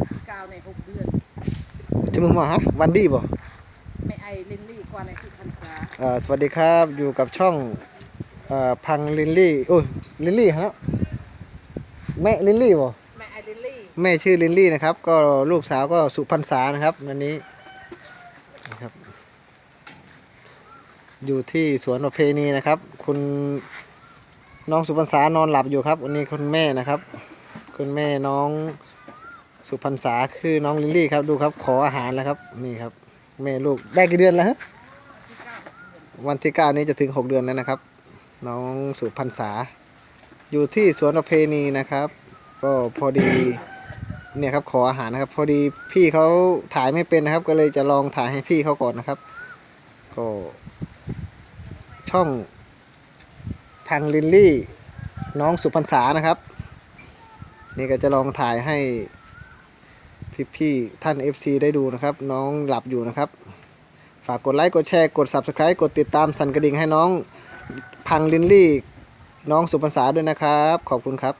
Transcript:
วันที่เก้าในหกเดือนจะมึงมาฮะวันดีบ่ไม่ไอลินลี่กว่าในที่พันษาเอ่อสวัสดีครับอยู่กับช่องเอ่อพังลินลี่โอ้ยลินลี่ฮะแม่ลินลี่บ่ไม่ไอลินลี่แม่ชื่อลินลี่นะครับ ก็ลูกสาวก็สุพรรณษานะครับวันนี้นะครับ อยู่ที่สวนประเพณีนะครับ คุณน้องสุพรรณษานอนหลับอยู่ครับ วันนี้คุณแม่นะครับ คุณแม่น้อง สุพรรณษาคือน้องลิลลี่ครับดูครับขออาหารแล้วครับนี่ครับแม่ลูกได้กี่เดือนแล้วฮะวันที่เก้านี้จะถึงหกเดือนแล้วนะครับ น้องสุพรรณษา อยู่ที่สวนประเพณีนะครับ ก็พอดีเนี่ยครับขออาหารนะครับ พอดีพี่เขาถ่ายไม่เป็นนะครับ ก็เลยจะลองถ่ายให้พี่เขาก่อนนะครับ ก็ ช่องทางลินลี่ น้องสุพรรษานะครับ นี่ก็จะลองถ่ายให้ พี่ๆท่าน FC ได้ดูนะครับ น้องหลับอยู่นะครับ ฝากกดไลค์กดแชร์กด Subscribe กดติดตามสั่นกระดิ่งให้น้องพังลินลี่ น้องสุภาษาด้วยนะครับ ขอบคุณครับ